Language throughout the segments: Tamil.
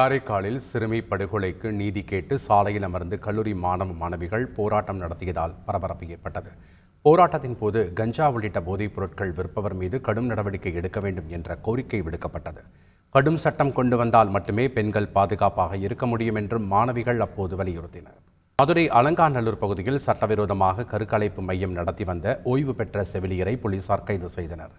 காரைக்காலில் சிறுமி படுகொலைக்கு நீதி கேட்டு சாலையில் அமர்ந்து கல்லூரி மாணவ மாணவிகள் போராட்டம் நடத்தியதால் பரபரப்பு ஏற்பட்டது. போராட்டத்தின் போது கஞ்சா உள்ளிட்ட போதைப் பொருட்கள் விற்பவர் மீது கடும் நடவடிக்கை எடுக்க வேண்டும் என்ற கோரிக்கை விடுக்கப்பட்டது. கடும் சட்டம் கொண்டு வந்தால் மட்டுமே பெண்கள் பாதுகாப்பாக இருக்க முடியும் என்றும் மாணவிகள் அப்போது வலியுறுத்தினர். மதுரை அலங்காநல்லூர் பகுதியில் சட்டவிரோதமாக கருக்கலைப்பு மையம் நடத்தி வந்த ஓய்வு பெற்ற செவிலியரை போலீசார் கைது செய்தனர்.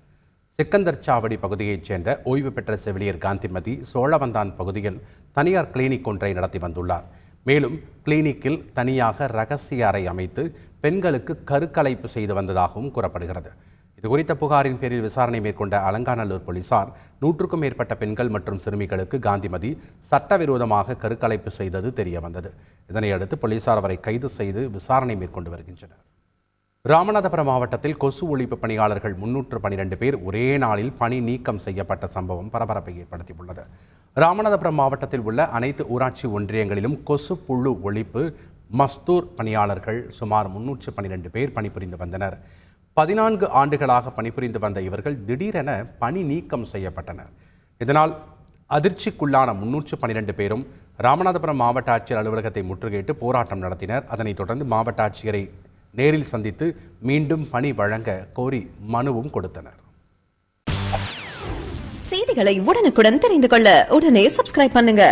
சிக்கந்தர் சாவடி பகுதியைச் சேர்ந்த ஓய்வு பெற்ற செவிலியர் காந்திமதி சோழவந்தான் பகுதியில் தனியார் கிளினிக் ஒன்றை நடத்தி வந்துள்ளார். மேலும் கிளினிக்கில் தனியாக ரகசிய அறை அமைத்து பெண்களுக்கு கருக்கலைப்பு செய்து வந்ததாகவும் கூறப்படுகிறது. இது குறித்த புகாரின் பேரில் விசாரணை மேற்கொண்ட அலங்காநல்லூர் போலீசார் நூற்றுக்கும் மேற்பட்ட பெண்கள் மற்றும் சிறுமிகளுக்கு காந்திமதி சட்டவிரோதமாக கருக்கலைப்பு செய்தது தெரிய வந்தது இதனையடுத்து போலீசார் அவரை கைது செய்து விசாரணை மேற்கொண்டு வருகின்றனர். ராமநாதபுரம் மாவட்டத்தில் கொசு ஒழிப்பு பணியாளர்கள் முன்னூற்று பனிரெண்டு பேர் ஒரே நாளில் பணி நீக்கம் செய்யப்பட்ட சம்பவம் பரபரப்பை ஏற்படுத்தியுள்ளது. ராமநாதபுரம் மாவட்டத்தில் உள்ள அனைத்து ஊராட்சி ஒன்றியங்களிலும் கொசு புழு ஒழிப்பு மஸ்தூர் பணியாளர்கள் சுமார் முன்னூற்று பனிரெண்டு பேர் பணிபுரிந்து வந்தனர். பதினான்கு ஆண்டுகளாக பணிபுரிந்து வந்த இவர்கள் திடீரென பணி நீக்கம் செய்யப்பட்டனர். இதனால் அதிர்ச்சிக்குள்ளான முன்னூற்று பனிரெண்டு பேரும் ராமநாதபுரம் மாவட்ட ஆட்சியர் அலுவலகத்தை முற்றுகையிட்டு போராட்டம் நடத்தினர். அதனைத் தொடர்ந்து மாவட்ட ஆட்சியரை நேரில் சந்தித்து மீண்டும் பணி வழங்க கோரி மனுவும் கொடுத்தனர். செய்திகளை உடனுக்குடன் தெரிந்து கொள்ள உடனே சப்ஸ்கிரைப் பண்ணுங்க.